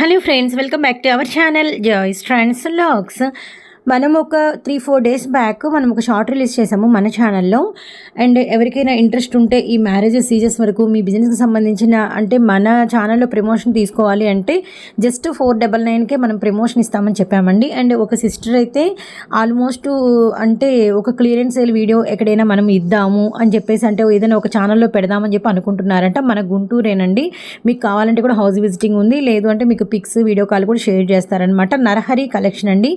Hello friends, welcome back to our channel Joyce Trends and Logs. మనం ఒక three four days back మనం ఒక short release చేసాము మన ఛానల్లో అండ్ ఎవరికైనా ఇంట్రెస్ట్ ఉంటే ఈ మ్యారేజెస్ సీజెస్ వరకు మీ బిజినెస్కి సంబంధించిన అంటే మన ఛానల్లో ప్రమోషన్ తీసుకోవాలి అంటే జస్ట్ ఫోర్ డబల్ నైన్కే మనం ప్రమోషన్ ఇస్తామని చెప్పామండి. అండ్ ఒక సిస్టర్ అయితే ఆల్మోస్ట్ అంటే ఒక క్లియరెన్స్ సేల్ వీడియో ఎక్కడైనా మనం ఇద్దాము అని చెప్పేసి అంటే ఏదైనా ఒక ఛానల్లో పెడదామని చెప్పి అనుకుంటున్నారంట. మన గుంటూరేనండి. మీకు కావాలంటే కూడా హౌస్ విజిటింగ్ ఉంది. లేదు అంటే మీకు పిక్స్ వీడియో కాల్ కూడా షేర్ చేస్తారనమాట నరహరి కలెక్షన్ అండి.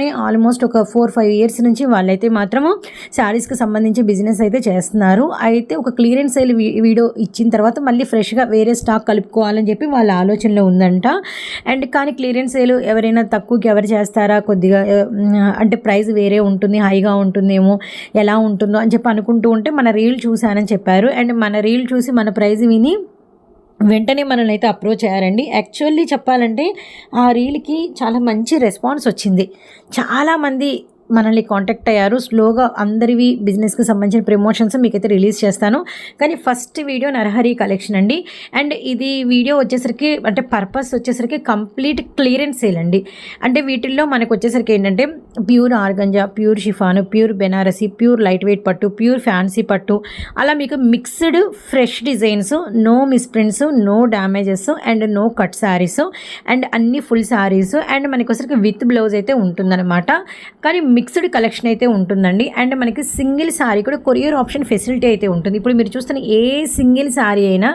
ఇంట్లోనే ఆల్మోస్ట్ ఒక ఫోర్ ఫైవ్ ఇయర్స్ నుంచి వాళ్ళైతే మాత్రము శారీస్కి సంబంధించి బిజినెస్ అయితే చేస్తున్నారు. అయితే ఒక క్లియరెన్స్ సేల్ వీడియో ఇచ్చిన తర్వాత మళ్ళీ ఫ్రెష్గా వేరే స్టాక్ కలుపుకోవాలని చెప్పి వాళ్ళ ఆలోచనలో ఉందంట. అండ్ కానీ క్లియరెన్స్ సేల్ ఎవరైనా తక్కువకి ఎవరు చేస్తారా? కొద్దిగా అంటే ప్రైస్ వేరే ఉంటుంది హైగా ఉంటుందేమో ఎలా ఉంటుందో అని చెప్పి అనుకుంటూ ఉంటే మన రీల్ చూశానని చెప్పారు. అండ్ మన రీల్ చూసి మన ప్రైజ్ విని వెంటనే మనల్ని అయితే అప్రోచ్ అయ్యారండి. యాక్చువల్లీ చెప్పాలంటే ఆ రీల్కి చాలా మంచి రెస్పాన్స్ వచ్చింది. చాలామంది మనల్ని కాంటాక్ట్ అయ్యారు. స్లోగా అందరివి బిజినెస్కి సంబంధించిన ప్రమోషన్స్ మీకైతే రిలీజ్ చేస్తాను. కానీ ఫస్ట్ వీడియో నరహరి కలెక్షన్ అండి. అండ్ ఇది వీడియో వచ్చేసరికి అంటే పర్పస్ వచ్చేసరికి కంప్లీట్ క్లియరెన్స్ సేల్ అండి. అంటే వీటిల్లో మనకు వచ్చేసరికి ఏంటంటే pure organza pure chiffon pure Banarasi pure lightweight పట్టు ప్యూర్ ఫ్యాన్సీ పట్టు. అలా మీకు mixed fresh designs no misprints no damages and no cut saris and అన్ని ఫుల్ శారీస్ అండ్ మనకి ఒకసారికి విత్ బ్లౌజ్ అయితే ఉంటుందన్నమాట. కానీ మిక్స్డ్ కలెక్షన్ అయితే ఉంటుందండి. అండ్ మనకి సింగిల్ శారీ కూడా కొరియర్ ఆప్షన్ ఫెసిలిటీ అయితే ఉంటుంది. ఇప్పుడు మీరు చూస్తున్న ఏ సింగిల్ శారీ అయినా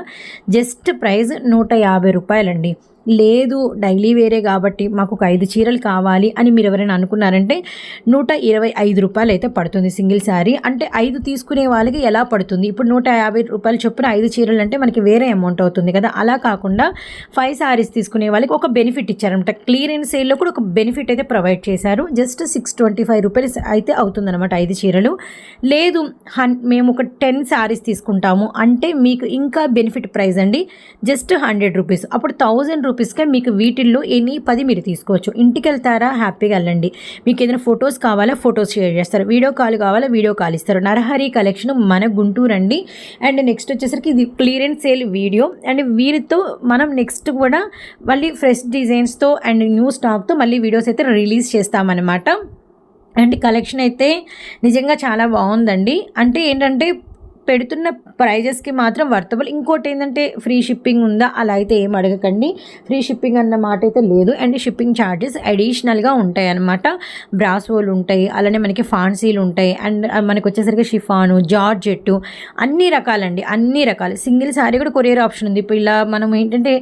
జస్ట్ ప్రైస్ నూట యాభై రూపాయలండి. లేదు డైలీ వేరే కాబట్టి మాకు ఒక ఐదు చీరలు కావాలి అని మీరు ఎవరైనా అనుకున్నారంటే నూట ఇరవై ఐదు రూపాయలు అయితే పడుతుంది సింగిల్ శారీ. అంటే ఐదు తీసుకునే వాళ్ళకి ఎలా పడుతుంది? ఇప్పుడు నూట యాభై రూపాయలు చొప్పున ఐదు చీరలు అంటే మనకి వేరే అమౌంట్ అవుతుంది కదా. అలా కాకుండా ఫైవ్ శారీస్ తీసుకునే వాళ్ళకి ఒక బెనిఫిట్ ఇచ్చారనమాట. క్లియరెన్స్ సేల్లో కూడా ఒక బెనిఫిట్ అయితే ప్రొవైడ్ చేశారు. Just six twenty five rupees అయితే అవుతుందన్నమాట ఐదు చీరలు. లేదు హన్ మేము ఒక టెన్ శారీస్ తీసుకుంటాము. అంటే మీకు ఇంకా బెనిఫిట్ ప్రైస్ అండి. జస్ట్ హండ్రెడ్ రూపీస్ అప్పుడు థౌజండ్ రూపీస్గా మీకు వీటిల్లో ఎనీ పది మీరు తీసుకోవచ్చు. ఇంటికి వెళ్తారా హ్యాపీగా వెళ్ళండి. మీకు ఏదైనా ఫొటోస్ కావాలా? ఫొటోస్ షేర్ చేస్తారు. వీడియో కాల్ కావాలా? వీడియో కాల్ ఇస్తారు. నరహరి కలెక్షన్ మన గుంటూరు అండి. అండ్ నెక్స్ట్ వచ్చేసరికి ఇది క్లియరెన్స్ సేల్ వీడియో. అండ్ వీరితో మనం నెక్స్ట్ కూడా మళ్ళీ ఫ్రెష్ డిజైన్స్తో అండ్ న్యూ స్టాక్తో మళ్ళీ వీడియోస్ అయితే రిలీజ్ చేస్తామన్నమాట. అండ్ కలెక్షన్ అయితే నిజంగా చాలా బాగుందండి. అంటే ఏంటంటే పెడుతున్న ప్రైజెస్కి మాత్రం వర్తబుల్ ఇంకోటి ఏంటంటే ఫ్రీ షిప్పింగ్ ఉందా? అలా అయితే ఏం అడగకండి. ఫ్రీ షిప్పింగ్ అన్న మాట అయితే లేదు. అండ్ షిప్పింగ్ ఛార్జెస్ అడిషనల్గా ఉంటాయి అన్నమాట. బ్రాసోలు ఉంటాయి. అలానే మనకి ఫాన్సీలు ఉంటాయి. అండ్ uh, మనకు వచ్చేసరికి షిఫాను జార్జెట్టు అన్ని రకాలండి. అన్ని రకాలు. సింగిల్ శారీ కూడా కొరియర్ ఆప్షన్ ఉంది. ఇప్పుడు ఇలా మనం ఏంటంటే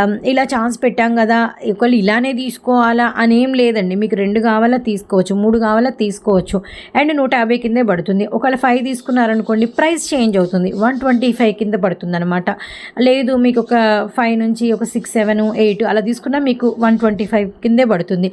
um, ఇలా ఛాన్స్ పెట్టాం కదా ఒకళ్ళు ఇలానే తీసుకోవాలా అనేం లేదండి. మీకు రెండు కావాలా తీసుకోవచ్చు మూడు కావాలా తీసుకోవచ్చు. అండ్ నూట యాభై కిందే పడుతుంది. ఒకవేళ ఫైవ్ తీసుకున్నారనుకోండి ప్రైస్ చేంజ్ అవుతుంది. వన్ ట్వంటీ ఫైవ్ కింద పడుతుంది అనమాట లేదు మీకు ఒక ఫైవ్ నుంచి ఒక సిక్స్ సెవెన్ ఎయిట్ అలా తీసుకున్నా మీకు వన్ ట్వంటీ ఫైవ్ కిందే పడుతుంది.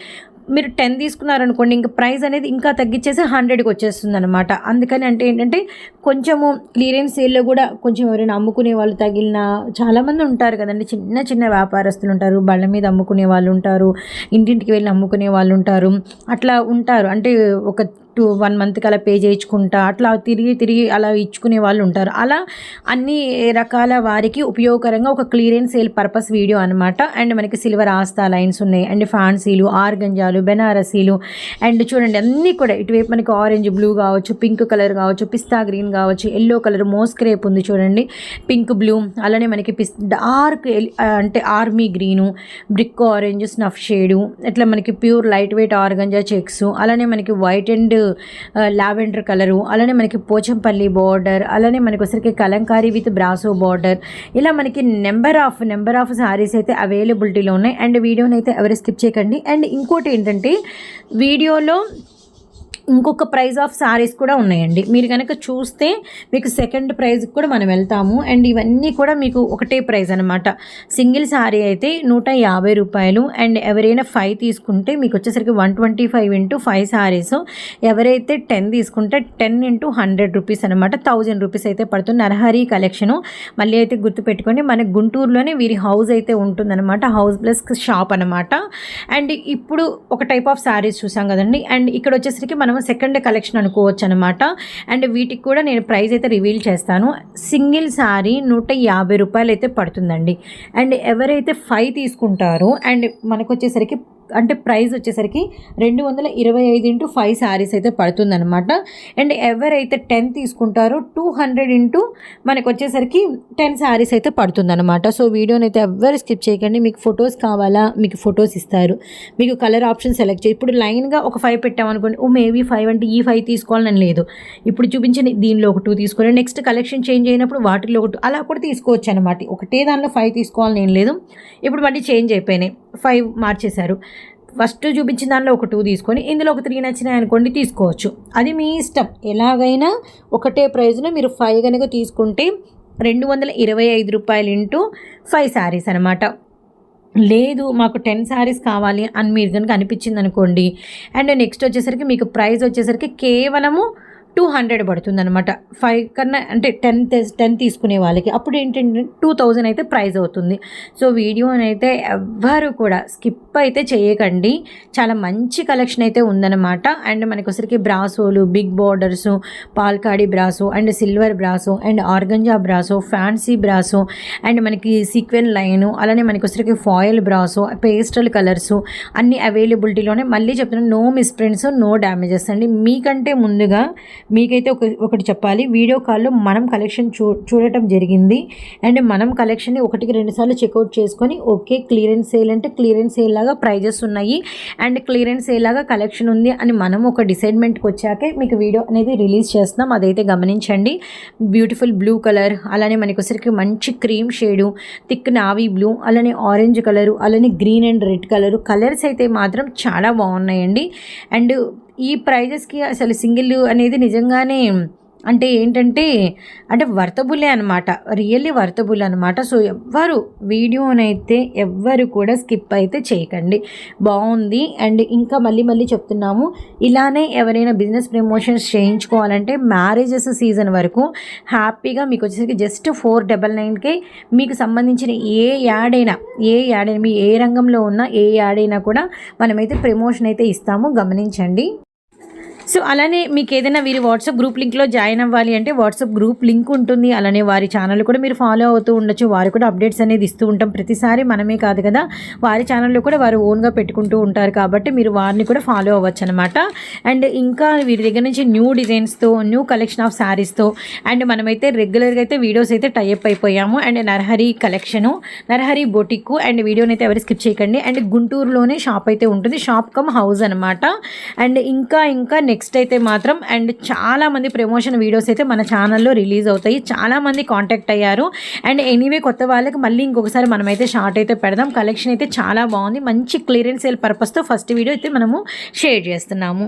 మీరు టెన్ తీసుకున్నారనుకోండి ఇంకా ప్రైస్ అనేది ఇంకా తగ్గించేసి హండ్రెడ్కి వచ్చేస్తుంది అనమాట అందుకని అంటే ఏంటంటే కొంచెము క్లియరెన్స్ సేల్లో కూడా కొంచెం ఎవరైనా అమ్ముకునే వాళ్ళు తగిలిన చాలామంది ఉంటారు కదండి. చిన్న చిన్న వ్యాపారస్తులు ఉంటారు బళ్ళ మీద అమ్ముకునే వాళ్ళు ఉంటారు ఇంటింటికి వెళ్ళి అమ్ముకునే వాళ్ళు ఉంటారు. అట్లా ఉంటారు. అంటే ఒక టూ వన్ మంత్కి అలా పే చేయించుకుంటా అట్లా తిరిగి తిరిగి అలా ఇచ్చుకునే వాళ్ళు ఉంటారు. అలా అన్ని రకాల వారికి ఉపయోగకరంగా ఒక క్లియరెన్స్ సేల్ పర్పస్ వీడియో అనమాట అండ్ మనకి సిల్వర్ ఆస్తా లైన్స్ ఉన్నాయి. అండ్ ఫ్యాన్సీలు ఆర్గంజాలు బెనారసీలు అండ్ చూడండి అన్నీ కూడా ఇటువైపు మనకి ఆరెంజ్ బ్లూ కావచ్చు పింక్ కలర్ కావచ్చు పిస్తా గ్రీన్ కావచ్చు ఎల్లో కలర్ మోస్క్రేప్ ఉంది చూడండి. పింక్ బ్లూ అలానే మనకి పిస్ డార్క్ అంటే army green brick orange snuff shade ఇట్లా మనకి pure light weight organza checks అలానే మనకి వైట్ అండ్ లావెండర్ కలరు అలానే మనకి పోచంపల్లి బార్డర్ అలానే మనకి వచ్చరికి కలంకారీ విత్ బ్రాసో బార్డర్ ఇలా మనకి number of number of saris అయితే అవైలబిలిటీలో ఉన్నాయి. అండ్ వీడియోని అయితే ఎవరు స్కిప్ చేయకండి. అండ్ ఇంకోటి ఏంటంటే వీడియోలో ఇంకొక ప్రైజ్ ఆఫ్ శారీస్ కూడా ఉన్నాయండి. మీరు కనుక చూస్తే మీకు సెకండ్ ప్రైజ్కి కూడా మనం వెళ్తాము. అండ్ ఇవన్నీ కూడా మీకు ఒకటే ప్రైజ్ అనమాట సింగిల్ శారీ అయితే నూట యాభై రూపాయలు. అండ్ ఎవరైనా ఫైవ్ తీసుకుంటే మీకు వచ్చేసరికి one twenty five into five saris ఎవరైతే టెన్ తీసుకుంటే టెన్ ఇంటూ హండ్రెడ్ రూపీస్ అనమాట థౌజండ్ రూపీస్ అయితే పడుతుంది. నరహరి కలెక్షను. మళ్ళీ అయితే గుర్తుపెట్టుకోండి మన గుంటూరులోనే వీరి హౌస్ అయితే ఉంటుందన్నమాట. హౌస్ ప్లస్ షాప్ అనమాట అండ్ ఇప్పుడు ఒక టైప్ ఆఫ్ శారీస్ చూసాం కదండి. అండ్ ఇక్కడ వచ్చేసరికి మనం సెకండ్ కలెక్షన్ అనుకోవచ్చు అనమాట అండ్ వీటికి కూడా నేను ప్రైస్ అయితే రివీల్ చేస్తాను. సింగిల్ శారీ నూట యాభై రూపాయలు అయితే పడుతుందండి. అండ్ ఎవరైతే ఫైవ్ తీసుకుంటారో అండ్ మనకు వచ్చేసరికి అంటే ప్రైస్ వచ్చేసరికి రెండు వందల ఇరవై ఐదు ఇంటూ ఫైవ్ శారీస్ అయితే పడుతుందనమాట అండ్ ఎవరైతే టెన్ తీసుకుంటారో టూ హండ్రెడ్ ఇంటూ మనకు వచ్చేసరికి టెన్ శారీస్ అయితే పడుతుందనమాట సో వీడియోని అయితే ఎవరు స్కిప్ చేయకండి. మీకు ఫొటోస్ కావాలా? మీకు ఫొటోస్ ఇస్తారు. మీకు కలర్ ఆప్షన్ సెలెక్ట్ చేయి. ఇప్పుడు లైన్గా ఒక ఫైవ్ పెట్టామనుకోండి ఓ మేబీ ఫైవ్ అంటే ఈ ఫైవ్ తీసుకోవాలని లేదు. ఇప్పుడు చూపించిన దీనిలో ఒక టూ తీసుకోవాలి. నెక్స్ట్ కలెక్షన్ చేంజ్ అయినప్పుడు వాటిలో ఒక అలా కూడా తీసుకోవచ్చు అనమాట ఒకటే దానిలో ఫైవ్ తీసుకోవాలని ఏం లేదు. ఇప్పుడు మళ్ళీ చేంజ్ అయిపోయినాయి. ఫైవ్ మార్చేశారు. ఫస్ట్ చూపించిన దానిలో ఒక టూ తీసుకొని ఇందులో ఒక త్రీ నచ్చినాయి అనుకోండి తీసుకోవచ్చు. అది మీ ఇష్టం. ఎలాగైనా ఒకటే ప్రైజ్లో మీరు ఫైవ్ కనుక తీసుకుంటే రెండు వందల ఇరవై ఐదు రూపాయలు ఇంటూ ఫైవ్ శారీస్ అనమాట లేదు మాకు టెన్ శారీస్ కావాలి అని మీరు కనుక అనిపించింది అనుకోండి అండ్ నెక్స్ట్ వచ్చేసరికి మీకు ప్రైస్ వచ్చేసరికి కేవలము టూ హండ్రెడ్ పడుతుంది అనమాట ఫైవ్ కన్నా అంటే టెన్ టెన్ తీసుకునే వాళ్ళకి. అప్పుడు ఏంటంటే టూ థౌజండ్ అయితే ప్రైజ్ అవుతుంది. సో వీడియోని అయితే ఎవ్వరు కూడా స్కిప్ అయితే చేయకండి. చాలా మంచి కలెక్షన్ అయితే ఉందన్నమాట. అండ్ మనకొసరికి బ్రాసోలు big borders పాల్కాడి brasso and silver brasso and organza brasso fancy brasso and మనకి సీక్వెన్ లైను అలానే మనకొసరికి ఫాయిల్ బ్రాసో పేస్టల్ కలర్స్ అన్ని అవైలబిలిటీలోనే మళ్ళీ చెప్తున్నాను నో మిస్ప్రింట్స్ నో డ్యామేజెస్ అండి. మీకంటే ముందుగా మీకైతే ఒక ఒకటి చెప్పాలి. వీడియో కాల్లో మనం కలెక్షన్ చూ చూడటం జరిగింది. అండ్ మనం కలెక్షన్ని ఒకటికి రెండు సార్లు చెక్అవుట్ చేసుకొని ఓకే క్లియరెన్స్ సేల్ అంటే క్లియరెన్స్ సేల్ లాగా ప్రైజెస్ ఉన్నాయి. అండ్ క్లియరెన్స్ సేల్ లాగా కలెక్షన్ ఉంది అని మనం ఒక డిసైడ్మెంట్కి వచ్చాకే మీకు వీడియో అనేది రిలీజ్ చేస్తున్నాం. అదైతే గమనించండి. బ్యూటిఫుల్ బ్లూ కలర్ అలానే మనకి మంచి cream shade thick navy blue అలానే ఆరెంజ్ కలరు అలానే green and red colour. Colours అయితే మాత్రం చాలా బాగున్నాయండి. అండ్ ఈ ప్రైజెస్కి అసలు సింగిల్ అనేది నిజంగానే అంటే ఏంటంటే అంటే వర్తబులే అనమాట రియల్లీ వర్తబుల్ అనమాట సో ఎవ్వరు వీడియోనైతే ఎవ్వరు కూడా స్కిప్ అయితే చేయకండి. బాగుంది. అండ్ ఇంకా మళ్ళీ మళ్ళీ చెప్తున్నాము ఇలానే ఎవరైనా బిజినెస్ ప్రమోషన్స్ చేయించుకోవాలంటే మ్యారేజెస్ సీజన్ వరకు హ్యాపీగా మీకు వచ్చేసరికి జస్ట్ ఫోర్ డబల్ నైన్కే మీకు సంబంధించిన ఏ యాడ్ అయినా ఏ యాడ్ అయినా మీ ఏ రంగంలో ఉన్న ఏ యాడ్ అయినా కూడా మనమైతే ప్రమోషన్ అయితే ఇస్తాము. గమనించండి. సో అలానే మీకు ఏదైనా వీరి వాట్సాప్ గ్రూప్ లింక్లో జాయిన్ అవ్వాలి అంటే వాట్సాప్ గ్రూప్ లింక్ ఉంటుంది. అలానే వారి ఛానల్ కూడా మీరు ఫాలో అవుతూ ఉండొచ్చు. వారు కూడా అప్డేట్స్ అనేది ఇస్తూ ఉంటాం ప్రతిసారి. మనమే కాదు కదా వారి ఛానల్లో కూడా వారు ఓన్గా పెట్టుకుంటూ ఉంటారు కాబట్టి మీరు వారిని కూడా ఫాలో అవ్వచ్చు అనమాట అండ్ ఇంకా వీరి దగ్గర నుంచి న్యూ డిజైన్స్తో న్యూ కలెక్షన్ ఆఫ్ శారీస్తో అండ్ మనమైతే రెగ్యులర్గా అయితే వీడియోస్ అయితే టైఅప్ అయిపోయాము. And Narahari collection Narahari boutique and వీడియోని అయితే ఎవరు స్కిప్ చేయకండి. అండ్ గుంటూరులోనే షాప్ అయితే ఉంటుంది. షాప్ కమ్ హౌస్ అనమాట అండ్ ఇంకా ఇంకా నెక్స్ట్ అయితే మాత్రం అండ్ చాలామంది ప్రమోషన్ వీడియోస్ అయితే మన ఛానల్లో రిలీజ్ అవుతాయి. చాలామంది కాంటాక్ట్ అయ్యారు. అండ్ ఎనీవే కొత్త వాళ్ళకి మళ్ళీ ఇంకొకసారి మనమైతే షార్ట్ అయితే పెడదాం. కలెక్షన్ అయితే చాలా బాగుంది. మంచి క్లియరెన్స్ సేల్ పర్పస్తో ఫస్ట్ వీడియో అయితే మనము షేర్ చేస్తున్నాము.